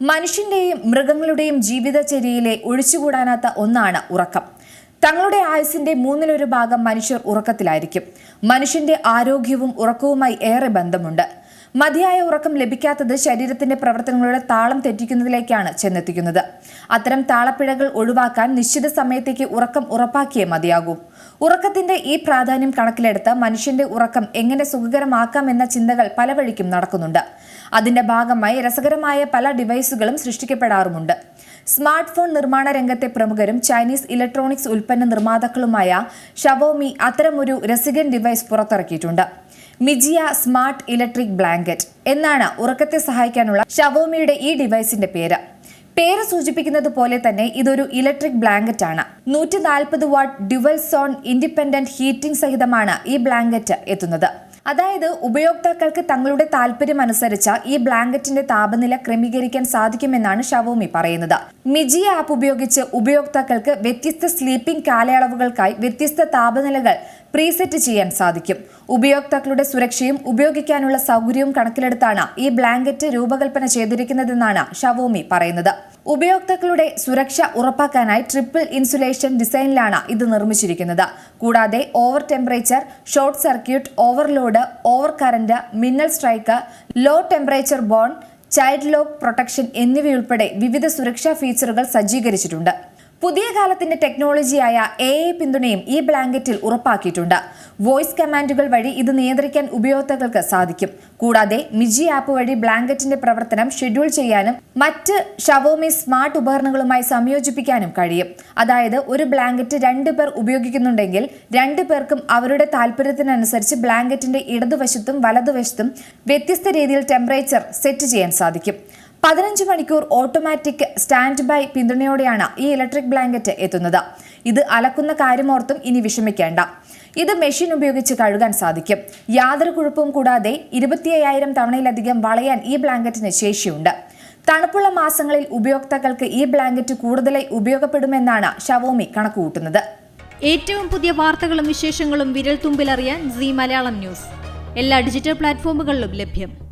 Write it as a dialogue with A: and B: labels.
A: മനുഷ്യന്റെയും മൃഗങ്ങളുടെയും ജീവിതചര്യയിലെ ഒഴിച്ചുകൂടാനാത്ത ഒന്നാണ് ഉറക്കം. തങ്ങളുടെ ആയുസിന്റെ മൂന്നിലൊരു ഭാഗം മനുഷ്യർ ഉറക്കത്തിലായിരിക്കും. മനുഷ്യന്റെ ആരോഗ്യവും ഉറക്കവുമായി ഏറെ ബന്ധമുണ്ട്. മതിയായ ഉറക്കം ലഭിക്കാത്തത് ശരീരത്തിന്റെ പ്രവർത്തനങ്ങളുടെ താളം തെറ്റിക്കുന്നതിലേക്കാണ് ചെന്നെത്തിക്കുന്നത്. അത്തരം താളപ്പിഴകൾ ഒഴിവാക്കാൻ നിശ്ചിത സമയത്തേക്ക് ഉറക്കം ഉറപ്പാക്കിയേ മതിയാകൂ. ഉറക്കത്തിന്റെ ഈ പ്രാധാന്യം കണക്കിലെടുത്ത് മനുഷ്യന്റെ ഉറക്കം എങ്ങനെ സുഖകരമാക്കാം എന്ന ചിന്തകൾ പല വഴിക്കും നടക്കുന്നുണ്ട്. അതിന്റെ ഭാഗമായി രസകരമായ പല ഡിവൈസുകളും സൃഷ്ടിക്കപ്പെടാറുമുണ്ട്. സ്മാർട്ട് ഫോൺ നിർമ്മാണ രംഗത്തെ പ്രമുഖരും ചൈനീസ് ഇലക്ട്രോണിക്സ് ഉൽപ്പന്ന നിർമ്മാതാക്കളുമായ ഷവോമി അത്തരമൊരു രസികൻ ഡിവൈസ് പുറത്തിറക്കിയിട്ടുണ്ട്. മിജിയ സ്മാർട്ട് ഇലക്ട്രിക് ബ്ലാങ്കറ്റ് എന്നാണ് ഉറക്കത്തെ സഹായിക്കാനുള്ള ഷവോമിയുടെ ഈ ഡിവൈസിന്റെ പേര്. പേര് സൂചിപ്പിക്കുന്നത് പോലെ തന്നെ ഇതൊരു ഇലക്ട്രിക് ബ്ലാങ്കറ്റ് ആണ് നൂറ്റി നാൽപ്പത് watt dual zone independent heating സഹിതമാണ് ഈ ബ്ലാങ്കറ്റ് എത്തുന്നത്. അതായത് ഉപയോക്താക്കൾക്ക് തങ്ങളുടെ താല്പര്യം അനുസരിച്ച് ഈ ബ്ലാങ്കറ്റിന്റെ താപനില ക്രമീകരിക്കാൻ സാധിക്കുമെന്നാണ് ഷവോമി പറയുന്നത്. മിജി ആപ്പ് ഉപയോഗിച്ച് ഉപയോക്താക്കൾക്ക് വ്യത്യസ്ത സ്ലീപ്പിംഗ് കാലയളവുകൾക്കായി വ്യത്യസ്ത താപനിലകൾ പ്രീസെറ്റ് ചെയ്യാൻ സാധിക്കും. ഉപയോക്താക്കളുടെ സുരക്ഷയും ഉപയോഗിക്കാനുള്ള സൗകര്യവും കണക്കിലെടുത്താണ് ഈ ബ്ലാങ്കറ്റ് രൂപകൽപ്പന ചെയ്തിരിക്കുന്നതെന്നാണ് ഷവോമി പറയുന്നത്. ഉപയോക്താക്കളുടെ സുരക്ഷ ഉറപ്പാക്കാനായി ട്രിപ്പിൾ ഇൻസുലേഷൻ ഡിസൈനിലാണ് ഇത് നിർമ്മിച്ചിരിക്കുന്നത്. കൂടാതെ over temperature short circuit overload over current മിന്നൽ strike low temperature bone child lock protection എന്നിവയുൾപ്പെടെ വിവിധ സുരക്ഷാ ഫീച്ചറുകൾ സജ്ജീകരിച്ചിട്ടുണ്ട്. പുതിയ കാലത്തിന്റെ ടെക്നോളജിയായ എ ഐ പിന്തുണയും ഈ ബ്ലാങ്കറ്റിൽ ഉറപ്പാക്കിയിട്ടുണ്ട്. വോയിസ് കമാൻഡുകൾ വഴി ഇത് നിയന്ത്രിക്കാൻ ഉപയോക്താക്കൾക്ക് സാധിക്കും. കൂടാതെ മിജി ആപ്പ് വഴി ബ്ലാങ്കറ്റിന്റെ പ്രവർത്തനം ഷെഡ്യൂൾ ചെയ്യാനും മറ്റ് ഷവോമി സ്മാർട്ട് ഉപകരണങ്ങളുമായി സംയോജിപ്പിക്കാനും കഴിയും. അതായത് ഒരു ബ്ലാങ്കറ്റ് രണ്ട് പേർ ഉപയോഗിക്കുന്നുണ്ടെങ്കിൽ രണ്ട് പേർക്കും അവരുടെ താല്പര്യത്തിനനുസരിച്ച് ബ്ലാങ്കറ്റിന്റെ ഇടതുവശത്തും വലതുവശത്തും വ്യത്യസ്ത രീതിയിൽ ടെമ്പറേച്ചർ സെറ്റ് ചെയ്യാൻ സാധിക്കും. പതിനഞ്ച് മണിക്കൂർ ഓട്ടോമാറ്റിക് സ്റ്റാൻഡ് ബൈ പിന്തുണയോടെയാണ് ഈ ഇലക്ട്രിക് ബ്ലാങ്കറ്റ് എത്തുന്നത്. ഇത് അലക്കുന്ന കാര്യമോർത്തും ഇനി വിഷമിക്കേണ്ട. ഇത് മെഷീൻ ഉപയോഗിച്ച് കഴുകാൻ സാധിക്കും. യാതൊരു കുഴപ്പവും കൂടാതെ ഇരുപത്തി അയ്യായിരം തവണയിലധികം വളയാൻ ഈ ബ്ലാങ്കറ്റിന് ശേഷിയുണ്ട്. തണുപ്പുള്ള മാസങ്ങളിൽ ഉപയോക്താക്കൾക്ക് ഈ ബ്ലാങ്കറ്റ് കൂടുതലായി ഉപയോഗപ്പെടുമെന്നാണ് ഷവോമി കണക്കുകൂട്ടുന്നത്.
B: ഏറ്റവും പുതിയ വാർത്തകളും വിശേഷങ്ങളും വിരൽ തുമ്പിലറിയാൻ സി മലയാളം ന്യൂസ്. എല്ലാ ഡിജിറ്റൽ പ്ലാറ്റ്ഫോമുകളിലും ലഭ്യം.